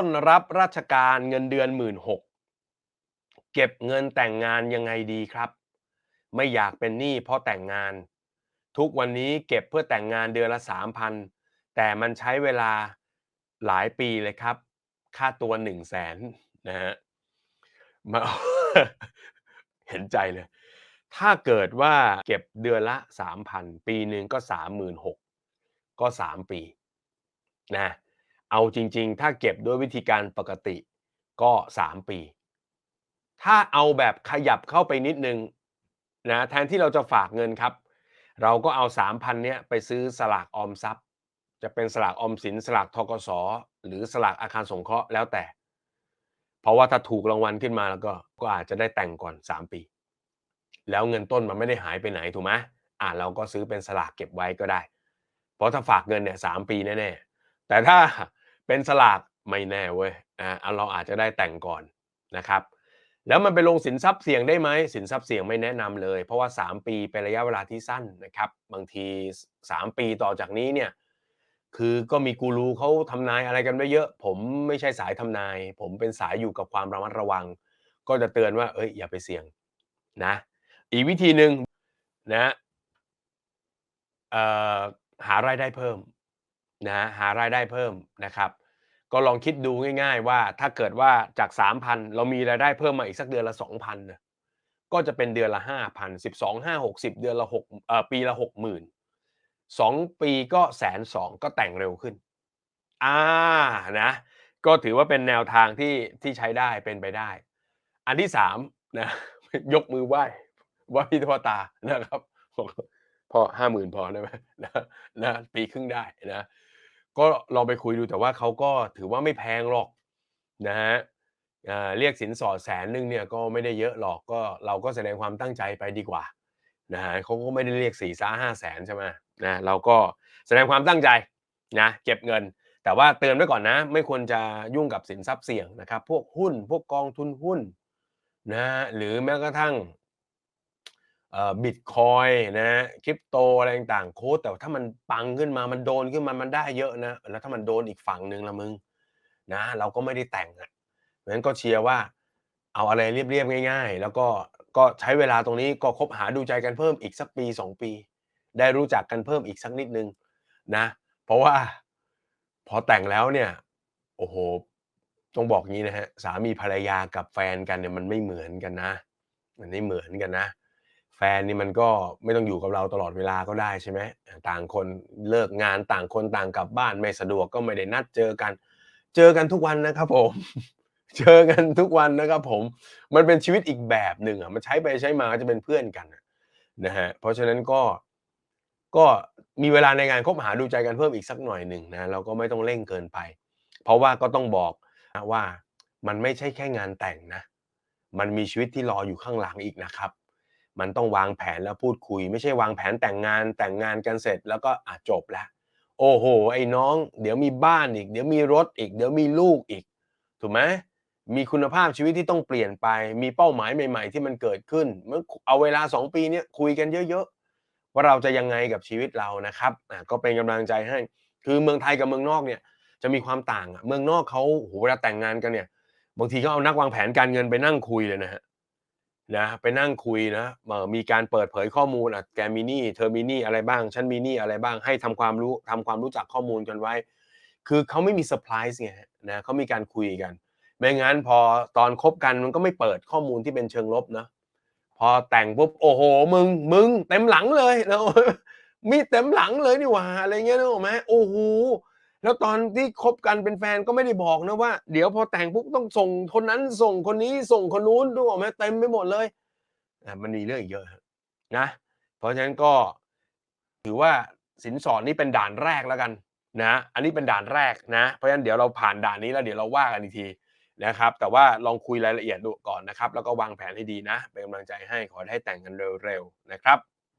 ต้นรับราชการเงินเดือนหมื่นหกเก็บเงินแต่งงานยังไงดีครับ ไม่อยากเป็นหนี้เพราะแต่งงาน ทุกวันนี้เก็บเพื่อแต่งงานเดือนละสามพันแต่มันใช้เวลาหลายปีเลยครับ ค่าตัวหนึ่งแสนนะฮะมาเห็นใจเลย ถ้าเกิดว่าเก็บเดือนละสามพันปีหนึ่งก็สามหมื่นหกก็สามปีนะ เอาจริง ๆ ถ้าเก็บด้วยวิธีการปกติก็ 3 ปี ถ้าเอาแบบขยับเข้าไปนิดนึงนะแทนที่เราจะฝากเงินครับ เราก็เอา 3,000เนี้ยไปซื้อสลากออมทรัพย์ จะเป็นสลากออมสิน สลากทกสหรือสลากอาคารสงเคราะห์แล้วแต่ เพราะว่าถ้าถูกรางวัลขึ้นมาแล้วก็ก็อาจจะได้แต่งก่อน 3 ปี แล้วเงินต้นมันไม่ได้หายไปไหนถูกไหมอ่าเราก็ซื้อเป็นสลากเก็บไว้ก็ได้ เพราะถ้าฝากเงินเนี่ยสปีแน่ๆแต่ถ้า เป็นสลากไม่แน่เว้ยอ่าเราอาจจะได้แต่งก่อนนะครับ แล้วมันไปลงสินทรัพย์เสี่ยงได้ไหมสินทรัพย์เสี่ยงไม่แนะนำเลย เพราะว่า 3 ปีเป็นระยะเวลาที่สั้นนะครับ บางที 3 ปีต่อจากนี้เนี่ยคือก็มีกูรูเขาทำนายอะไรกันไว้เยอะ ผมไม่ใช่สายทำนาย ผมเป็นสายอยู่กับความระมัดระวัง ก็จะเตือนว่า เอ้ยอย่าไปเสี่ยงนะ อีกวิธีหนึ่งนะเอ่อหารายได้เพิ่ม นะหารายได้เพิ่มนะครับ ก็ลองคิดดูง่าย ๆ ว่าถ้าเกิดว่าจาก 3,000 เรามีรายได้เพิ่มมาอีกสักเดือนละ 2,000นะก็จะเป็นเดือนละ 5,000 12 5 60 เดือนละ6เอ่อปีละ 60,000 2 ปีก็แสนสองก็แต่งเร็วขึ้นอ่านะก็ถือว่าเป็นแนวทางที่ที่ใช้ได้เป็นไปได้ อันที่3นะยกมือไหว้ไหว้พี่พ่อตานะครับพอห้าหมื่นพอได้ไหมนะนะปีครึ่งได้นะ ก็ลองไปคุยดูแต่ว่าเขาก็ถือว่าไม่แพงหรอกนะฮะเรียกสินสอดแสนหนึ่งเนี่ยก็ไม่ได้เยอะหรอกก็เราก็แสดงความตั้งใจไปดีกว่านะฮะเขาก็ไม่ได้เรียกสี่ซ่าห้าแสนใช่ไหมนะเราก็แสดงความตั้งใจนะเก็บเงิน แต่ว่าเตือนไว้ก่อนนะ ไม่ควรจะยุ่งกับสินทรัพย์เสี่ยงนะครับ พวกหุ้นพวกกองทุนหุ้นนะหรือแม้กระทั่ง บิตคอยนะคริปโตอะไรต่างๆโค้ดแต่ถ้ามันปังขึ้นมามันโดนขึ้นมามันได้เยอะนะ แล้วถ้ามันโดนอีกฝั่งหนึ่งละมึงนะเราก็ไม่ได้แต่งอะเพราะฉะนั้นก็เชียร์ว่า เอาอะไรเรียบๆง่าย ๆ แล้วก็ก็ใช้เวลาตรงนี้ก็คบหาดูใจกันเพิ่มอีกสักปีสองปี ได้รู้จักกันเพิ่มอีกสักนิดนึงนะ เพราะว่าพอแต่งแล้วเนี่ยโอ้โหต้องบอกงี้นะฮะสามีภรรยากับแฟนกันเนี่ยมันไม่เหมือนกันนะ มันไม่เหมือนกันนะ แฟนนี่มันก็ไม่ต้องอยู่กับเราตลอดเวลาก็ได้ใช่ไหมต่างคนเลิกงานต่างคนต่างกลับบ้านไม่สะดวกก็ไม่ได้นัดเจอกัน เจอกันทุกวันนะครับผม เจอกันทุกวันนะครับผม มันเป็นชีวิตอีกแบบหนึ่งอะมันใช้ไปใช้มาก็จะเป็นเพื่อนกันนะฮะเพราะฉะนั้นก็ก็มีเวลาในการคบหาดูใจกันเพิ่มอีกสักหน่อยหนึ่งนะเราก็ไม่ต้องเร่งเกินไป เพราะว่าก็ต้องบอกว่ามันไม่ใช่แค่งานแต่งนะ มันมีชีวิตที่รออยู่ข้างหลังอีกนะครับ มันต้องวางแผนแล้วพูดคุย ไม่ใช่วางแผนแต่งงานแต่งงานกันเสร็จแล้วก็อะจบแล้ว โอ้โห ไอ้น้อง เดี๋ยวมีบ้านอีก เดี๋ยวมีรถอีก เดี๋ยวมีลูกอีก ถูกไหมมีคุณภาพชีวิตที่ต้องเปลี่ยนไป มีเป้าหมายใหม่ ๆ ที่มันเกิดขึ้นเมื่อเอาเวลาสองปีนี้คุยกันเยอะๆ ว่าเราจะยังไงกับชีวิตเรานะครับอะก็เป็นกำลังใจให้ คือเมืองไทยกับเมืองนอกเนี่ยจะมีความต่างอะเมืองนอกเขาโหเวลาแต่งงานกันเนี่ยบางทีเขาเอานักวางแผนการเงินไปนั่งคุยเลยนะฮะ นะไปนั่งคุยนะมีการเปิดเผยข้อมูลอะแกมีนี่เธอมีนี่อะไรบ้างฉันมีนี่อะไรบ้างให้ทำความรู้ทำความรู้จักข้อมูลกันไว้ คือเขาไม่มีเซอร์ไพรส์ไงนะเขามีการคุยกัน ไม่งั้นพอตอนคบกันมันก็ไม่เปิดข้อมูลที่เป็นเชิงลบนะพอแต่งปุ๊บโอ้โหมึงมึงเต็มหลังเลยนะมีเต็มหลังเลยนี่หว่าอะไรเงี้ยนะไหมโอ้โห แล้วตอนที่คบกันเป็นแฟนก็ไม่ได้บอกนะว่า เดี๋ยวพอแต่งปุ๊บต้องส่งคนนั้นส่งคนนี้ส่งคนนู้นดูออกไหมเต็มไปหมดเลยมันมีเรื่องอีกเยอะนะ เพราะฉะนั้นก็ถือว่าสินสอดนี่เป็นด่านแรกแล้วกันนะ อันนี้เป็นด่านแรกนะ เพราะฉะนั้นเดี๋ยวเราผ่านด่านนี้แล้วเดี๋ยวเราว่ากันอีกทีนะครับ แต่ว่าลองคุยรายละเอียดดูก่อนนะครับ แล้วก็วางแผนให้ดีนะ เป็นกำลังใจให้ขอให้แต่งกันเร็วๆนะครับ